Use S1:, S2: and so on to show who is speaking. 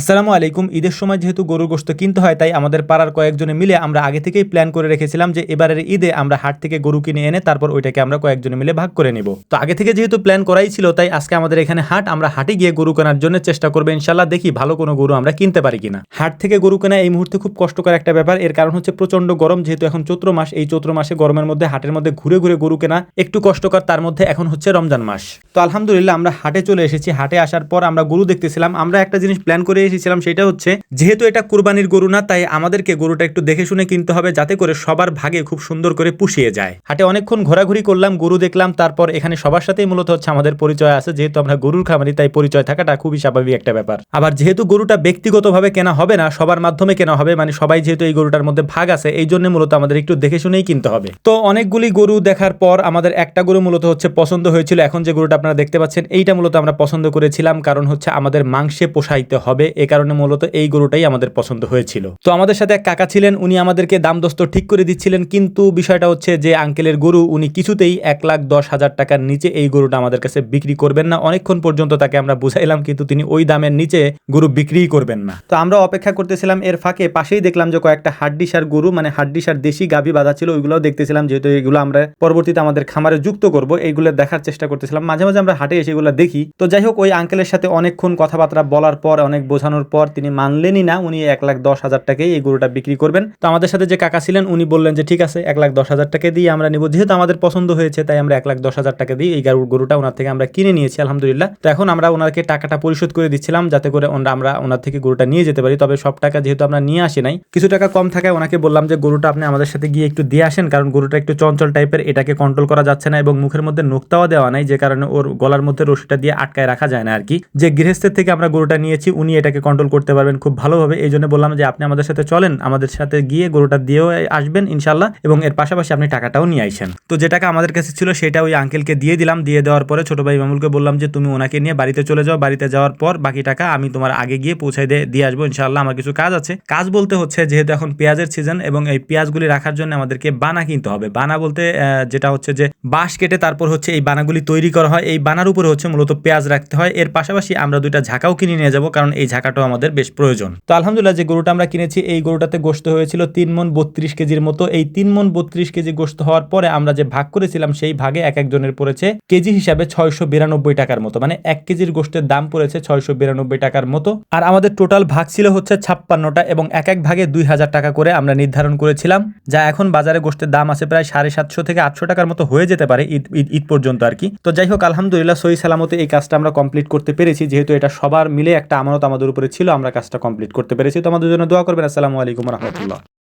S1: আসসালামু আলাইকুম। ঈদের সময় যেহেতু গরুর গোস্ত কিনতে হয়, তাই আমাদের পাড়ার কয়েকজনে মিলে আমরা আগে থেকেই প্ল্যান করে রেখেছিলাম যে এবারের ঈদে আমরা হাট থেকে গরু কিনে এনে তারপর ওইটাকে আমরা কয়েকজনে মিলে ভাগ করে নিব। তো আগে থেকে যেহেতু প্ল্যান করাই ছিল, তাই আজকে আমাদের এখানে হাট, আমরা হাটে গিয়ে গরু কেনার জন্য চেষ্টা করব। ইনশাল্লাহ দেখি ভালো কোনো গরু আমরা কিনতে পারি কিনা। হাট থেকে গরু কেনা এই মুহূর্তে খুব কষ্টকর একটা ব্যাপার। এর কারণ হচ্ছে প্রচণ্ড গরম, যেহেতু এখন চৈত্র মাস। এই চৈত্র মাসে গরমের মধ্যে, হাটের মধ্যে ঘুরে ঘুরে গরু কেনা একটু কষ্টকর। তার মধ্যে এখন হচ্ছে রমজান মাস। তো আলহামদুলিল্লাহ আমরা হাটে চলে এসেছি। হাটে আসার পর আমরা গরু দেখতেছিলাম। আমরা একটা জিনিস প্ল্যান করে এসেছিলাম সেটা হচ্ছে, যেহেতু এটা কুরবানির গরু না, তাই আমাদেরকে গরুটা একটু দেখে শুনে কিনতে হবে যাতে করে সবার ভাগে খুব সুন্দর করে পুষিয়ে যায়। হাটে অনেকক্ষণ ঘোরাঘুরি করলাম, গরু দেখলাম, তারপর এখানে সবার সাথেই মূলত হচ্ছে আমাদের পরিচয় আছে, যেহেতু আমরা গরুর খামারি, তাই পরিচয় থাকাটা খুবই স্বাভাবিক একটা ব্যাপার। আবার যেহেতু গরুটা ব্যক্তিগতভাবে কেনা হবে না, সবার মাধ্যমে কেনা হবে মানে সবাই যেহেতু এই গরুটার মধ্যে ভাগ আছে, এই জন্য মূলত আমাদের একটু দেখে শুনেই কিনতে হবে। তো অনেকগুলি গরু দেখার পর আমাদের একটা গরু মূলত হচ্ছে পছন্দ হয়েছিল, এখন যে গরুটা আপনারা দেখতে পাচ্ছেন, এইটা মূলত আমরা পছন্দ করেছিলাম, কারণ হচ্ছে আমাদের মাংসে পোষাইতে হবে এ কারণে মূলত এই গরুটাই আমাদের পছন্দ হয়েছিল। তো আমাদের সাথে এক কাকা ছিলেন, উনি আমাদেরকে দাম দস্ত ঠিক করে দিচ্ছিলেন, কিন্তু বিষয়টা হচ্ছে যে আঙ্কেলের গরু উনি কিছুতেই এক লাখ দশ হাজার টাকার নিচে এই গরুটা আমাদের কাছে বিক্রি করবেন না। অনেকক্ষণ পর্যন্ত তাকে আমরা বুঝাইলাম, কিন্তু তিনি ওই দামের নিচে গরু বিক্রিই করবেন না। তো আমরা অপেক্ষা করতেছিলাম, এর ফাঁকে পাশেই দেখলাম যে কয়েকটা হাড্ডিসার গরু মানে হাড্ডিসার দেশি গাভী বাঁধা ছিল, ওইগুলোও দেখতেছিলাম, যেহেতু এগুলো আমরা পরবর্তীতে আমাদের খামারে যুক্ত করব, এইগুলো দেখার চেষ্টা করতেছিলাম। মাঝে মাঝে আমরা হাটে এসে এগুলো দেখি। তো যাই হোক, ওই আঙ্কেলের সাথে অনেকক্ষণ কথাবার্তা বলার পর অনেক বোঝানোর পর তিনি মানলেনই না, উনি এক লাখ দশ হাজার টাকায় এই গরুটা বিক্রি করবেন। তো আমাদের সাথে যে কাকা ছিলেন, উনি বললেন যে, ঠিক আছে, এক লাখ দশ হাজার টাকা দিয়ে আমরা নিব। যেহেতু আমাদের পছন্দ হয়েছে, তাই আমরা এক লাখ দশ হাজার টাকা দিয়ে এই গরু গরুটা ওনার থেকে আমরা কিনে নিয়েছি, আলহামদুলিল্লাহ। তো এখন আমরা ওনাকে টাকাটা পরিশোধ করে দিচ্ছিলাম, যাতে করে আমরা ওনার থেকে গরুটা নিয়ে যেতে পারি। তবে সব টাকা যেহেতু আমরা নিয়ে আসি নাই, কিছু টাকা কম থাকায় ওনাকে বললাম যে, গরুটা আপনি আমাদের সাথে গিয়ে একটু দিয়ে আসেন, কারণ গরুটা একটু চঞ্চল টাইপের, এটাকে কন্ট্রোল করা যাচ্ছে না এবং মুখের মধ্যে নোক্তাও দেওয়া নাই, যে কারণে ওর গলার মধ্যে রশিটা দিয়ে আটকায় রাখা যায় না আর কি যে গৃহস্থের থেকে আমরা গরুটা নিয়েছি, উনি এটাকে কন্ট্রোল করতে পারবেন খুব ভালোভাবে। এই জন্য বললাম যে আপনি আমাদের সাথে চলেন, আমাদের সাথে গিয়ে গরুটা দিয়েও আসবেন ইনশাল্লাহ এবং এর পাশাপাশি আপনি টাকাটাও নিয়ে আইসেন তো যে টাকা আমাদের কাছে ছিল সেটা ওই আঙ্কেলকে দিয়ে দিলাম, দিয়ে দেওয়ার পরে ছোট ভাই মামুলকে বললাম যে, তুমি ওনাকে নিয়ে বাড়িতে চলে যাও, বাড়িতে যাওয়ার পর বাকি টাকা আমি তোমার আগে গিয়ে পৌঁছাই দিয়ে আসব ইনশাল্লাহ আমার কিছু কাজ আছে। কাজ বলতে হচ্ছে যেহেতু এখন পেঁয়াজের সিজন এবং এই পেঁয়াজগুলি রাখার জন্য আমাদেরকে বানা কিনতে হবে। বানা বলতে যেটা হচ্ছে যে বাঁশ কেটে তারপর হচ্ছে এই বানাগুলি তৈরি করা হয়। এই বানার উপরে হচ্ছে মূলত পেঁয়াজ রাখতে হয়। এর পাশাপাশি আমরা দুইটা ঝাঁকাও কিনে নিয়ে যাব, কারণ এই ঝাঁকাটাও আমাদের বেশ প্রয়োজন। তো আলহামদুলিল্লাহ যে গরুটা আমরা কিনেছি, এই গরুটাতে গোস্ত হয়েছিল তিন মন বত্রিশ কেজির মতো। এই তিন মন বত্রিশ কেজি গোস্ত হওয়ার পরে আমরা যে ভাগ করেছিলাম, সেই ভাগে এক একজনের পড়েছে কেজি হিসাবে ছয়শো বিরানব্বই টাকার মতো। মানে এক কেজির গোস্তের দাম পড়েছে ছয়শো বিরানব্বই টাকার মতো। আর আমাদের টোটাল ভাগ ছিল হচ্ছে ছাপ্পান্নটা এবং এক এক ভাগে দুই হাজার টাকা করে আমরা নির্ধারণ করেছিলাম, যা এখন বাজারে গোস্তের দাম আছে প্রায় সাড়ে সাতশো থেকে আটশো টাকার মতো হয়ে যেতে পারে ঈদ- ঈদ পর্যন্ত আর কি। তো যাই হোক, আলহামদুলিল্লাহ সহি সালামতে এই কাজটা আমরা কমপ্লিট করতে পেরেছি, যেহেতু এটা সবার মিলে একটা আমানত আমাদের উপরে ছিল আমরা কাজটা কমপ্লিট করতে পেরেছি। তোমাদের জন্য দোয়া করবেন। আসসালামু আলাইকুম রহমতুল্লাহ।